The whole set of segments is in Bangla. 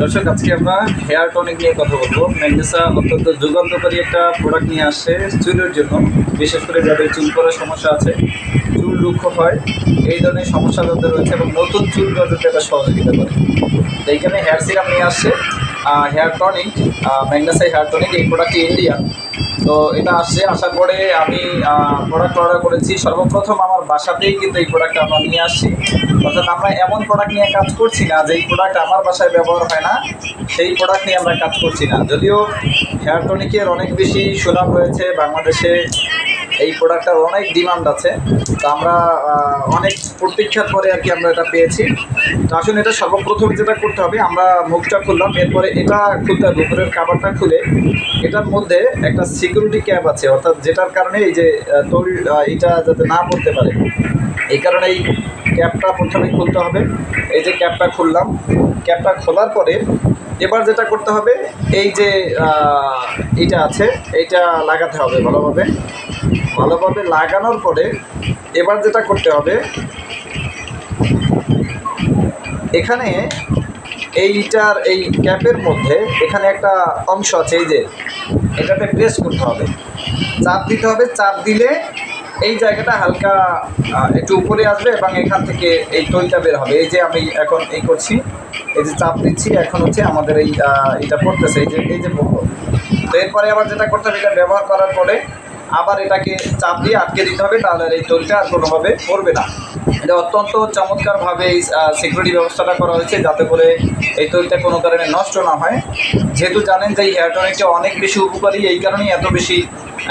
দর্শক, আজকে আমরা হেয়ার টনিক নিয়ে কথা বলব। ম্যাগনেসা অত্যন্ত যুগান্তকারী একটা প্রোডাক্ট নিয়ে আসছে চুলের জন্য। বিশেষ করে যাদের চুল করার সমস্যা আছে, চুল রুক্ষ হয়, এই ধরনের সমস্যা যাদের রয়েছে এবং নতুন চুল গজাতে এটা সহযোগিতা করে। তো এইখানে হেয়ার সিরাম নিয়ে আসছে হেয়ার টনিক ম্যাগনেসা হেয়ার টনিক, এই প্রোডাক্টটি ইন্ডিয়ান তো এটা আসছে, আসার পরে আমি প্রোডাক্ট অর্ডার করেছি। সর্বপ্রথম আমার বাসাতেই কিন্তু এই প্রোডাক্টটা আমরা নিয়ে আসছি। অর্থাৎ আমরা এমন প্রোডাক্ট নিয়ে কাজ করছি না, যেই প্রোডাক্ট আমার বাসায় ব্যবহার হয় না, সেই প্রোডাক্ট নিয়ে আমরা কাজ করছি না। যদিও হেয়ার টনিকের অনেক বেশি সুনাম রয়েছে বাংলাদেশে। এই প্রোডাক্টটার অনেক ডিমান্ড আছে। তো আমরা অনেক প্রতীক্ষার পরে আর কি আমরা এটা পেয়েছি। তো আসলে এটা সর্বপ্রথম যেটা করতে হবে আমরা মুখটা খুললাম এরপরে এটা খুলতে হবে উপরের কাবারটা খুলে। এটার মধ্যে একটা সিকিউরিটি ক্যাপ আছে অর্থাৎ যেটার কারণে এই যে আহ, এটা যাতে না পড়তে পারে। এই কারণে এই ক্যাপটা প্রথমে খুলতে হবে। এই যে ক্যাপটা খুললাম ক্যাপটা খোলার পরে এবার যেটা করতে হবে এই যে এটা আছে এইটা লাগাতে হবে ভালোভাবে। ভালোভাবে লাগানোর পরে এবার যেটা করতে হবে, এখানে এইটার এই ক্যাপের মধ্যে এখানে একটা অংশ আছে, এই যে এটাতে প্রেস করতে হবে। চাপ দিতে হবে, চাপ দিলে এই জায়গাটা হালকা একটু উপরে আসবে এবং এখান থেকে এই তৈলটা বের হবে। এই যে আমি এখন এই করছি, এই যে চাপ দিচ্ছি, এখন হচ্ছে আমাদের এই এটা পড়তেছে, এই যে এই যে পড়ল তো এরপরে আবার যেটা করতে হবে, এটা ব্যবহার করার পরে আবার এটাকে চাপ দিয়ে আটকে দিতে হবে, তাহলে এই তৈলটা আর কোনোভাবে পড়বে না। এটা অত্যন্ত চমৎকারভাবে এই সিকিউরিটি ব্যবস্থাটা করা হয়েছে যাতে করে এই তৈলটা কোনো কারণে নষ্ট না হয়। যেহেতু জানেন যে এই হেয়ার টনিকটা অনেক বেশি উপকারী, এই কারণেই এত বেশি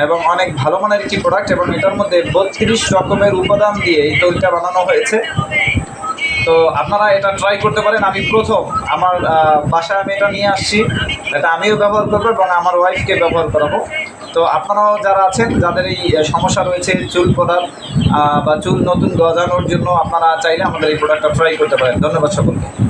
এবং অনেক ভালো মানের একটি প্রোডাক্ট এবং এটার মধ্যে বত্রিশ রকমের উপাদান দিয়ে এই তৈলটা বানানো হয়েছে। তো আপনারা এটা ট্রাই করতে পারেন, আমি প্রথম। আমার বাসায় আমি এটা নিয়ে আসছি। এটা আমিও ব্যবহার করব এবং আমার ওয়াইফকে ব্যবহার করাবো। তো আপনারাও যারা আছেন, যাদের এই সমস্যা রয়েছে চুল পদার বা চুল নতুন গজানোর জন্য আপনারা চাইলে আমাদের এই প্রোডাক্টটা ট্রাই করতে পারেন। ধন্যবাদ সকলকে।